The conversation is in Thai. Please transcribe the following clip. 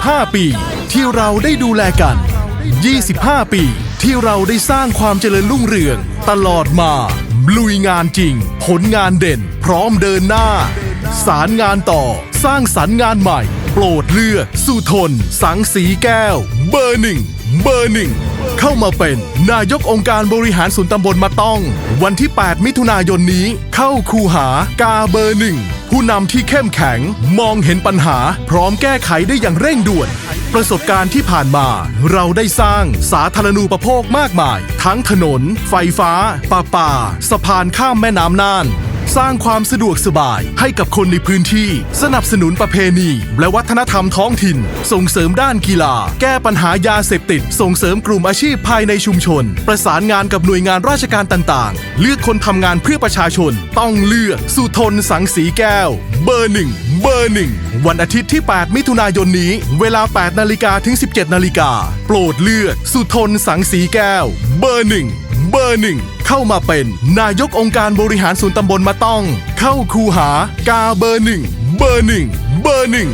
25ปี ที่เราได้ดูแลกัน 25 ปี ที่เราได้สร้างความเจริญรุ่งเรือง ตลอดมา ลุยงานจริง ผลงานเด่น พร้อมเดินหน้า สารงานต่อ สร้างสรรค์งานใหม่ โปรดเลือกสุทน สังสีแก้ว เบอร์หนึ่งเบอร์หนึ่งเข้ามาเป็นนายกองค์การบริหารส่วนตำบลมาต้อง วันที่ 8 มิถุนายนนี้ เข้าคูหากาเบอร์หนึ่ง ผู้นำที่เข้มแข็ง มองเห็นปัญหา พร้อมแก้ไขได้อย่างเร่งด่วน ประสบการณ์ที่ผ่านมา เราได้สร้างสาธารณูปโภคมากมาย ทั้งถนน ไฟฟ้าป่าป่า สะพานข้ามแม่น้ำน่าน สร้างความสะดวกสบายให้กับคนในพื้นที่ สนับสนุนประเพณี และวัฒนธรรมท้องถิ่น ส่งเสริมด้านกีฬา แก้ปัญหายาเสพติด ส่งเสริมกลุ่มอาชีพภายในชุมชน ประสานงานกับหน่วยงานราชการต่างๆ เลือกคนทำงานเพื่อประชาชน ต้องเลือกสุทนสังสีแก้ว เบอร์หนึ่งเบอร์หนึ่งวันอาทิตย์ที่ 8 มิถุนายนนี้ เวลา 8 นาฬิกาถึง 17 นาฬิกา โปรดเลือกสุทนสังสีแก้ว เบอร์หนึ่ง เบอร์หนึ่งเข้ามาเป็นนายกองค์การบริหารส่วนตำบลมาต้อง เข้าคูหากาเบอร์หนึ่งเบอร์หนึ่งเบอร์หนึ่ง